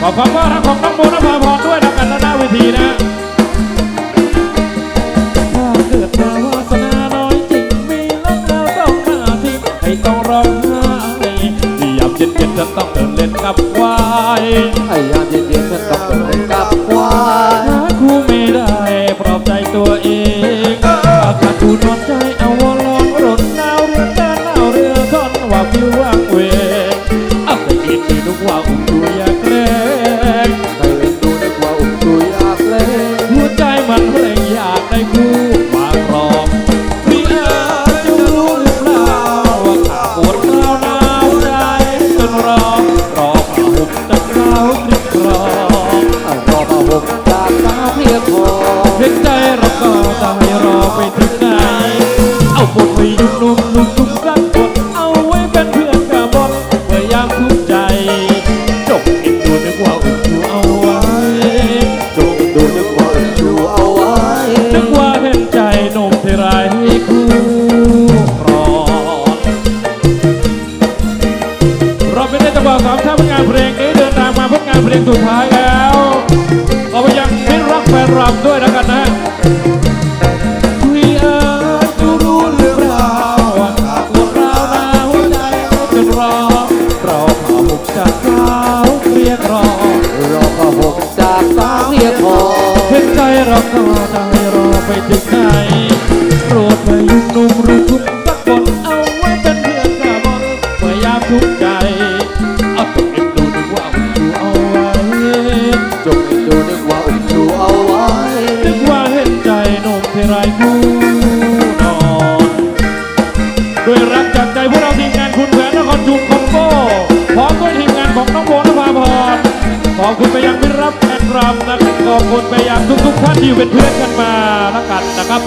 ขอบความว่ารักของน้องโมนภาพรด้วยนะกันและหน้าเวทีนะถ้าเกิดมาวาสนาน้อยจริงมีรักแล้วต้องมาทิ้งให้ต้องร้องไห้ที่ยามเย็นๆฉันต้องเดินเล่นกับควายไอ้ยามเย็นๆฉันต้องเดินกับควายหาคู่ไม่ได้ปลอบใจตัวเองอากาศทูนอนใจเอาวอลอนรนหนาวเรือแต่หนาวเรือทอนว่าผิวว่างเวงเอาแต่กินที่ทุกว่าอุ่น ไม่ได้จะบอกสามท่านผลงานเพลงนี้เดินทางมาผลงานเพลงสุดท้ายแล้วขอไปยังมิตรรักแฟนรำด้วยแล้วกันนะคุยเอ๋ยจะรู้หรือเปล่าว่าขาดตัวเราหนาวใจจนรอเราผ่าหุบจากสาวเรียกรอรอมาหกจากสาวเพียงพอเห็นใจเราก็จะให้รอไปถึงไหนโปรดมายุ่งนุ่มหรื ด้วยรักจากใจพวกเราทีมงานคุณแผนนครชุมคอมโบพร้อมด้วยทีมงานของน้องโบนภาพรขอบคุณไปยังมิตรรับแอนรำนะครับขอบคุณไปยังทุกๆท่านที่อยู่เป็นเพื่อนกันมาละกันนะครับ